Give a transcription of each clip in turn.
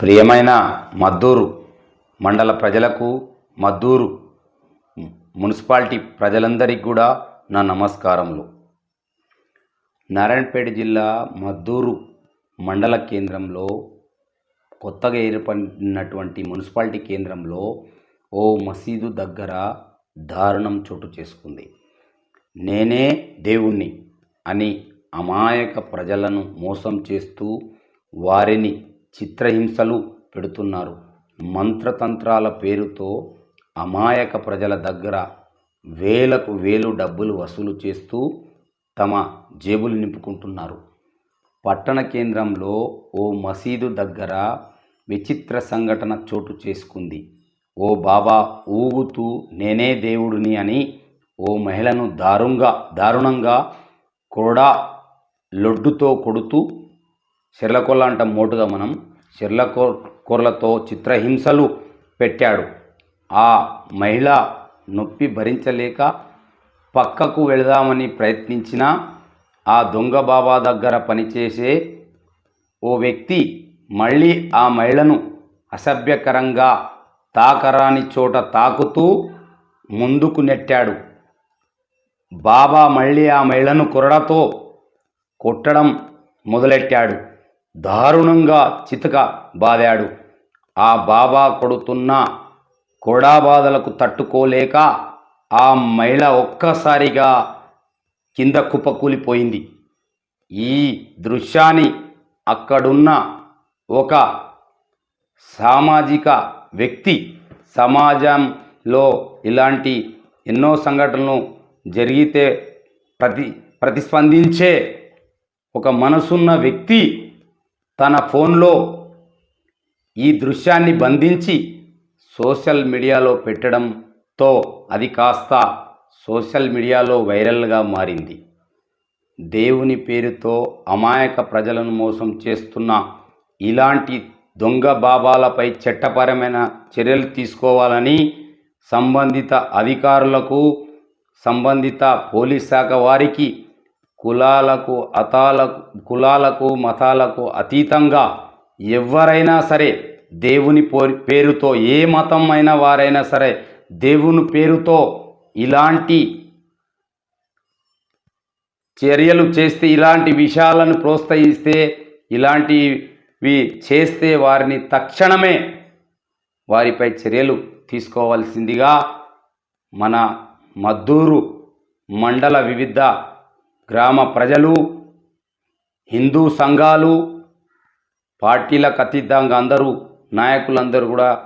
ప్రియమైన మద్దూరు మండల ప్రజలకు మద్దూరు మున్సిపాలిటీ ప్రజలందరికీ కూడా నా నమస్కారములు. నారాయణపేట జిల్లా మద్దూరు మండల కేంద్రంలో కొత్తగా ఏర్పడినటువంటి మున్సిపాలిటీ కేంద్రంలో ఓ మసీదు దగ్గర దారుణం చోటు చేసుకుంది. నేనే దేవుణ్ణి అని అమాయక ప్రజలను మోసం చేస్తూ వారిని చిత్రహింసలు పెడుతున్నారు. మంత్రతంత్రాల పేరుతో అమాయక ప్రజల దగ్గర వేలకు వేలు డబ్బులు వసూలు చేస్తూ తమ జేబులు నింపుకుంటున్నారు. పట్టణ కేంద్రంలో ఓ మసీదు దగ్గర విచిత్ర సంఘటన చోటు చేసుకుంది. ఓ బాబా ఊగుతూ నేనే దేవుడిని అని ఓ మహిళను దారుణంగా దారుణంగా కూడా లొడ్డుతో కొడుతూ చెర్లకొల్ల అంటాం మోటుగా మనం చెర్లకో కూరలతో చిత్రహింసలు పెట్టాడు. ఆ మహిళ నొప్పి భరించలేక పక్కకు వెళదామని ప్రయత్నించిన ఆ దొంగ బాబా దగ్గర పనిచేసే ఓ వ్యక్తి మళ్ళీ ఆ మహిళను అసభ్యకరంగా తాకరాని చోట తాకుతూ ముందుకు నెట్టాడు. బాబా మళ్ళీ ఆ మహిళను కొరడతో కొట్టడం మొదలెట్టాడు. దారుణంగా చితక బాదాడు. ఆ బాబా కొడుతున్న కొడాబాధలకు తట్టుకోలేక ఆ మహిళ ఒక్కసారిగా కింద కుప్పకూలిపోయింది. ఈ దృశ్యాన్ని అక్కడున్న ఒక సామాజిక వ్యక్తి సమాజంలో ఇలాంటి ఎన్నో సంఘటనలు జరిగితే ప్రతి ప్రతిస్పందించే ఒక మనసున్న వ్యక్తి తన ఫోన్లో ఈ దృశ్యాన్ని బంధించి సోషల్ మీడియాలో పెట్టడంతో అది కాస్త సోషల్ మీడియాలో వైరల్గా మారింది. దేవుని పేరుతో అమాయక ప్రజలను మోసం చేస్తున్న ఇలాంటి దొంగ బాబాలపై చట్టపరమైన చర్యలు తీసుకోవాలని సంబంధిత అధికారులకు సంబంధిత పోలీస్ శాఖ వారికి కులాలకు అతాలకు కులాలకు మతాలకు అతీతంగా ఎవరైనా సరే దేవుని పేరుతో ఏ మతం అయిన వారైనా సరే దేవుని పేరుతో ఇలాంటి చర్యలు చేస్తే ఇలాంటి విషయాలను ప్రోత్సహిస్తే ఇలాంటివి చేస్తే వారిని తక్షణమే వారిపై చర్యలు తీసుకోవాల్సిందిగా మన మద్దూరు మండల వివిధ గ్రామ ప్రజలు హిందూ సంఘాలు పార్టీలకు అతీతంగా అందరూ నాయకులందరూ కూడా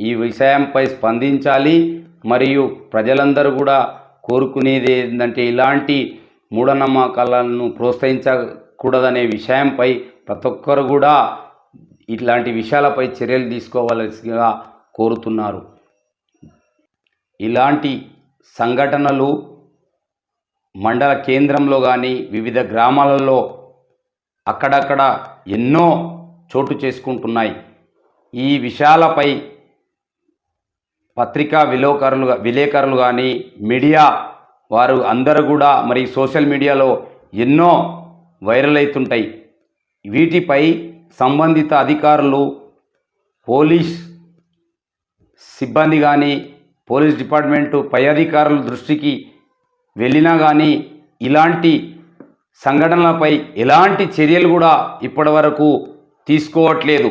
ఈ విషయంపై స్పందించాలి. మరియు ప్రజలందరూ కూడా కోరుకునేది ఏంటంటే ఇలాంటి మూఢనమ్మకాలను ప్రోత్సహించకూడదనే విషయంపై ప్రతి ఒక్కరు కూడా ఇట్లాంటి విషయాలపై చర్యలు తీసుకోవాల్సిగా కోరుతున్నారు. ఇలాంటి సంఘటనలు మండల కేంద్రంలో కానీ వివిధ గ్రామాలలో అక్కడక్కడ ఎన్నో చోటు చేసుకుంటున్నాయి. ఈ విషయాలపై పత్రికా విలేకరులు విలేకరులు కానీ మీడియా వారు అందరూ కూడా మరి సోషల్ మీడియాలో ఎన్నో వైరల్ అవుతుంటాయి. వీటిపై సంబంధిత అధికారులు పోలీస్ సిబ్బంది కానీ పోలీస్ డిపార్ట్మెంటు పై అధికారుల దృష్టికి వెళ్ళినా కానీ ఇలాంటి సంఘటనలపై ఎలాంటి చర్యలు కూడా ఇప్పటివరకు తీసుకోవట్లేదు.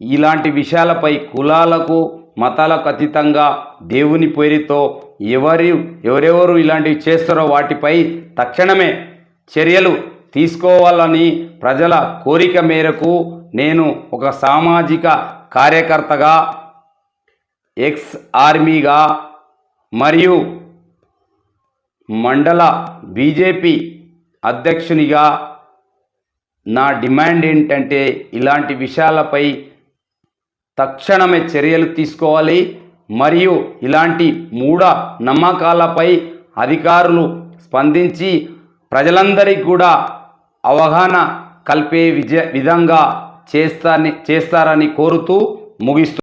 ఇలాంటి విషయాలపై కులాలకు మతాలకు అతీతంగా దేవుని పేరుతో ఎవరి ఎవరెవరు ఇలాంటివి చేస్తారో వాటిపై తక్షణమే చర్యలు తీసుకోవాలని ప్రజల కోరిక మేరకు నేను ఒక సామాజిక కార్యకర్తగా ఎక్స్ ఆర్మీగా మరియు మండల బీజేపీ అధ్యక్షునిగా నా డిమాండ్ ఏంటంటే ఇలాంటి విషయాలపై తక్షణమే చర్యలు తీసుకోవాలి. మరియు ఇలాంటి మూఢ నమ్మకాలపై అధికారులు స్పందించి ప్రజలందరికీ కూడా అవగాహన కల్పే విజ విధంగా చేస్తా చేస్తారని కోరుతూ ముగిస్తూ